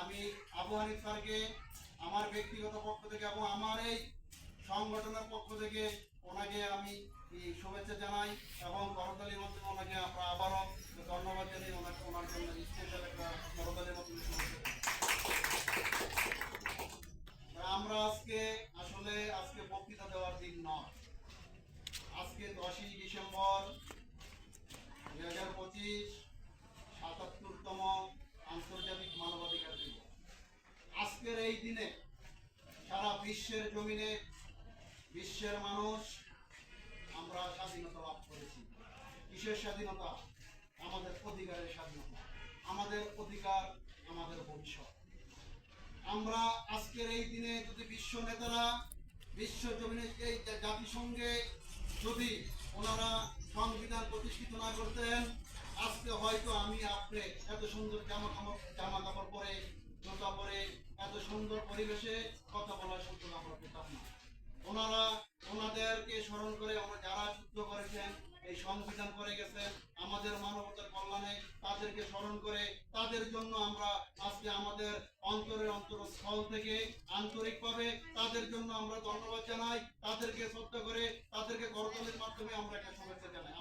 আমি আবু হানিফ স্যারকে আমার ব্যক্তিগত পক্ষ থেকে এবং আমার এই সংগঠনের পক্ষ থেকে ওনাকে আমি শুভেচ্ছা জানাই এবং করতালির মাধ্যমে ওনাকে আমরা আবারও ধন্যবাদ জানাই ওনাকে ওনার জন্য স্পেশাল একটা করতালির মাধ্যমে আমরা আজকে, আসলে আজকে বক্তৃতা দেওয়ার দিন নয়। আজকে দশই ডিসেম্বর এই দিনে সারা বিশ্বের জমিনে বিশ্বের মানুষ আমরা স্বাধীনতা লাভ করেছি। কিসের স্বাধীনতা? আমাদের অধিকারের স্বাধীনতা। আমাদের অধিকার আমাদের ভবিষ্যৎ। আমরা আজকের এই দিনে যদি বিশ্ব নেতারা বিশ্ব জমিনে এই জাতিসংঘে যদি ওনারা সংবিধান প্রতিষ্ঠিত না করতেন, আজকে হয়তো আমি আপনি এত সুন্দর জামা জামা পরিবেশে কথা বলার সুযোগ আমরা পেতাম না ওনারা ওনাদেরকে স্মরণ করে ওনারা যারা যুদ্ধ করেছেন, এই সংবিধান করে গেছেন আমাদের মানবতার কল্যাণে তাদেরকে স্মরণ করে তাদের জন্য আমরা আজকে আমাদের অন্তরের অন্তরস্থল থেকে আন্তরিকভাবে তাদের জন্য আমরা ধন্যবাদ জানাই, তাদেরকে শ্রদ্ধা করে তাদেরকে করতলের মাধ্যমে আমরা একটা শুভেচ্ছা জানাই।